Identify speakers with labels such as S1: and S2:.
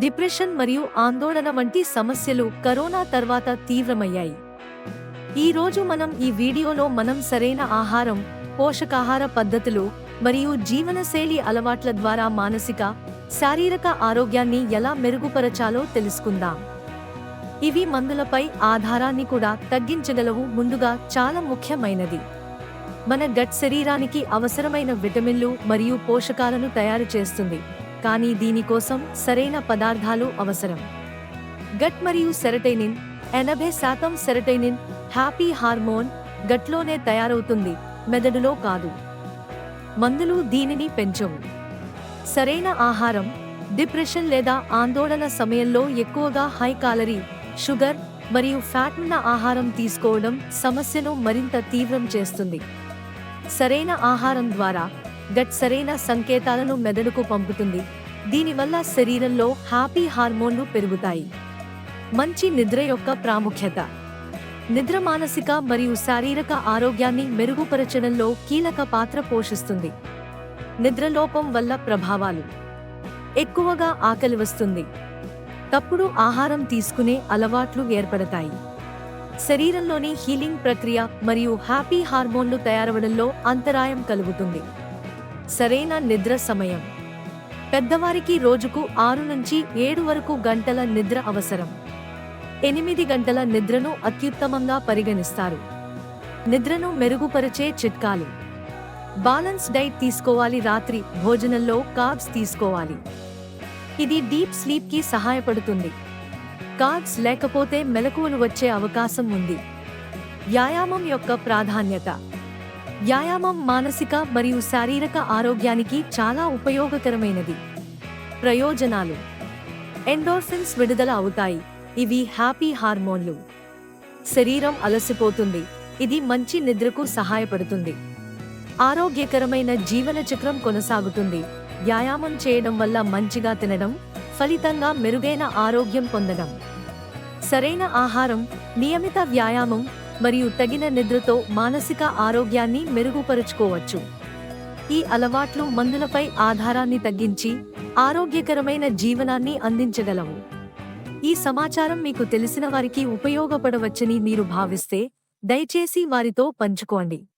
S1: Depression మరియు ఆందోళన వంటి సమస్యలు కరోనా తర్వాత తీవ్రమయ్యాయి. ఈ రోజు మనం ఈ వీడియోలో మనం సరైన ఆహారం పోషకాహార పద్ధతులు మరియు జీవనశైలి అలవాట్ల ద్వారా మానసిక శారీరక ఆరోగ్యాన్ని ఎలా మెరుగుపరచాలో తెలుసుకుందాం. ఇవి మందులపై ఆధారాన్ని కూడా తగ్గించగలవు ముందుగా చాలా ముఖ్యమైనది. మన గట్ శరీరానికి అవసరమైన విటమిన్లు మరియు పోషకాలను తయారు చేస్తుంది. కానీ దీనికోసం సరైన పదార్థాలు అవసరం. గట్ మరియు సెరటైనిన్ ఎనభై శాతం సెరటైనిన్ హ్యాపీ హార్మోన్ గట్లోనే తయారవుతుంది మెదడులో కాదు. మందులు దీనిని పెంచవు. సరైన ఆహారం డిప్రెషన్ లేదా ఆందోళన సమయంలో ఎక్కువగా హై కాలరీ షుగర్ మరియు ఫ్యాట్ ఉన్న ఆహారం తీసుకోవడం సమస్యను మరింత తీవ్రం చేస్తుంది. సరైన ఆహారం ద్వారా గట్ సరైన సంకేతాలను మెదడుకు పంపుతుంది. దీనివల్ల శరీరంలో హ్యాపీ హార్మోన్లు పెరుగుతాయి. మంచి నిద్ర యొక్క ప్రాముఖ్యత. నిద్ర మానసిక మరియు శారీరక ఆరోగ్యాన్ని మెరుగుపరచడంలో కీలక పాత్ర పోషిస్తుంది. నిద్రలోపం వల్ల ప్రభావాలు. ఎక్కువగా ఆకలి వస్తుంది. తప్పుడు ఆహారం తీసుకునే అలవాట్లు ఏర్పడతాయి. శరీరంలోని హీలింగ్ ప్రక్రియ మరియు హ్యాపీ హార్మోన్లు తయారవడంలో అంతరాయం కలుగుతుంది. సరైన నిద్ర సమయం. పెద్దవారికి రోజుకు ఆరు నుంచి ఏడు వరకు గంటల నిద్ర అవసరం. ఎనిమిది గంటల నిద్రను అత్యుత్తమంగా పరిగణిస్తారు. నిద్రను మెరుగుపరిచే చిట్కాలు. బాలన్స్ డైట్ తీసుకోవాలి రాత్రి భోజనంలో కార్బ్స్ తీసుకోవాలి. ఇది డీప్ స్లీప్కి సహాయపడుతుంది. కార్బ్స్ లేకపోతే మెలకువలు వచ్చే అవకాశం ఉంది. వ్యాయామం యొక్క ప్రాధాన్యత. వ్యాయామం మానసిక మరియు శారీరక ఆరోగ్యానికి చాలా ఉపయోగకరమైనది. ప్రయోజనాలు. ఎండోర్ఫిన్స్ విడుదల అవుతాయి. ఇవి హ్యాపీ హార్మోన్లు. శరీరం అలసిపోతుంది. ఇది మంచి నిద్రకు సహాయపడుతుంది. ఆరోగ్యకరమైన జీవన చక్రం కొనసాగుతుంది. వ్యాయామం చేయడం వల్ల మంచిగా తినడం ఫలితంగా మెరుగైన ఆరోగ్యం పొందడం. సరైన ఆహారం నియమిత వ్యాయామం మరియు తగిన నిద్రతో మానసిక ఆరోగ్యాన్ని మెరుగుపరుచుకోవచ్చు. ఈ అలవాట్లు మందులపై ఆధారాన్ని తగ్గించి ఆరోగ్యకరమైన జీవనాన్ని అందించగలవు. ఈ సమాచారం మీకు తెలిసిన వారికి ఉపయోగపడవచ్చని మీరు భావిస్తే దయచేసి వారితో పంచుకోండి.